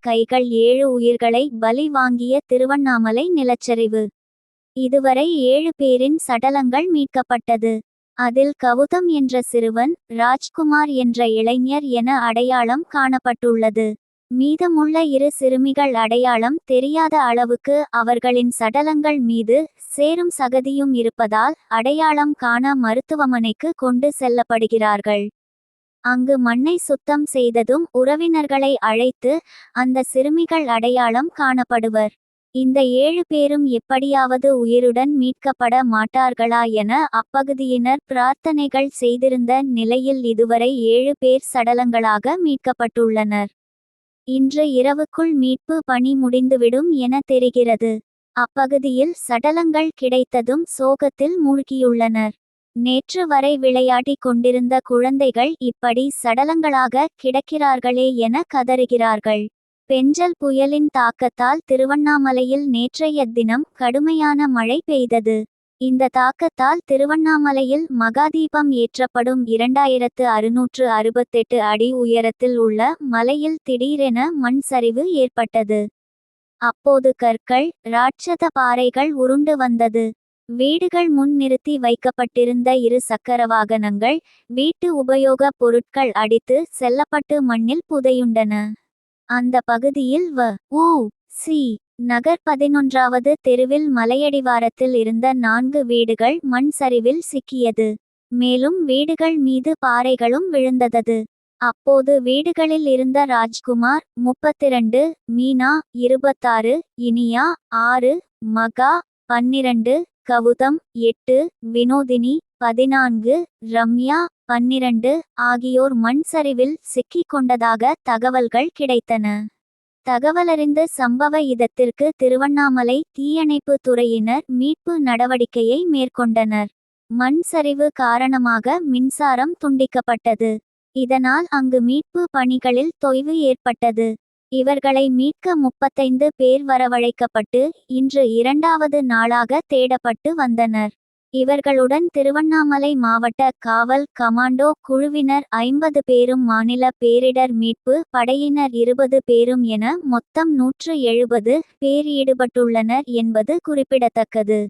கைகள் ஏழு உயிர்களை பலி வாங்கிய திருவண்ணாமலை நிலச்சரிவு. இதுவரை ஏழு பேரின் சடலங்கள் மீட்கப்பட்டது. அதில் கவுதம் என்ற சிறுவன் ராஜ்குமார் என்ற இளைஞர் என அடையாளம் காணப்பட்டுள்ளது. மீதமுள்ள இரு சிறுமிகள் அடையாளம் தெரியாத அளவுக்கு அவர்களின் சடலங்கள் மீது சேரும் சகதியும் இருப்பதால் அடையாளம் காண மருத்துவமனைக்கு கொண்டு செல்லப்படுகிறார்கள். அங்கு மண்ணை சுத்தம் செய்ததும் உறவினர்களை அழைத்து அந்த சிறுமிகள் அடையாளம் காணப்படுவர். இந்த ஏழு பேரும் எப்படியாவது உயிருடன் மீட்கப்பட மாட்டார்களா என அப்பகுதியினர் பிரார்த்தனைகள் செய்திருந்த நிலையில் இதுவரை ஏழு பேர் சடலங்களாக மீட்கப்பட்டுள்ளனர். இன்று இரவுக்குள் மீட்பு பணி முடிந்துவிடும் என தெரிகிறது. அப்பகுதியில் சடலங்கள் கிடைத்ததும் சோகத்தில் மூழ்கியுள்ளனர். நேற்று வரை விளையாடிக் கொண்டிருந்த குழந்தைகள் இப்படி சடலங்களாக கிடக்கிறார்களே என கதறுகிறார்கள். பெஞ்சல் புயலின் தாக்கத்தால் திருவண்ணாமலையில் நேற்றைய தினம் கடுமையான மழை பெய்தது. இந்த தாக்கத்தால் திருவண்ணாமலையில் மகாதீபம் ஏற்றப்படும் இரண்டாயிரத்து அறுநூற்று அறுபத்தெட்டு அடி உயரத்தில் உள்ள மலையில் திடீரென மண் சரிவு ஏற்பட்டது. அப்போது கற்கள் ராட்சத பாறைகள் உருண்டு வந்தது. வீடுகள் முன் நிறுத்தி வைக்கப்பட்டிருந்த இரு சக்கர வாகனங்கள் வீட்டு உபயோக பொருட்கள் அடித்து செல்லப்பட்டு மண்ணில் புதையுண்டன. அந்த பகுதியில் வ உ சி நகர் பதினொன்றாவது தெருவில் மலையடிவாரத்தில் இருந்த நான்கு வீடுகள் மண் சரிவில் சிக்கியது. மேலும் வீடுகள் மீது பாறைகளும் விழுந்தது அப்போது வீடுகளில் இருந்த ராஜ்குமார் முப்பத்திரண்டு மீனா இருபத்தாறு இனியா ஆறு மகா பன்னிரண்டு கவுதம் எட்டு வினோதினி பதினான்கு ரம்யா பன்னிரண்டு ஆகியோர் மண் சரிவில் சிக்கிக் கொண்டதாக தகவல்கள் கிடைத்தன. தகவலறிந்த சம்பவ இதத்திற்கு திருவண்ணாமலை தீயணைப்பு துறையினர் மீட்பு நடவடிக்கையை மேற்கொண்டனர். மண் சரிவு காரணமாக மின்சாரம் துண்டிக்கப்பட்டது. இதனால் அங்கு மீட்பு பணிகளில் தொய்வு ஏற்பட்டது. இவர்களை மீட்க முப்பத்தைந்து பேர் வரவழைக்கப்பட்டு இன்று இரண்டாவது நாளாக தேடப்பட்டு வந்தனர். இவர்களுடன் திருவண்ணாமலை மாவட்ட காவல் கமாண்டோ குழுவினர் ஐம்பது பேரும் மாநில பேரிடர் மீட்பு படையினர் இருபது பேரும் என மொத்தம் நூற்று எழுபது பேர் ஈடுபட்டுள்ளனர் என்பது குறிப்பிடத்தக்கது.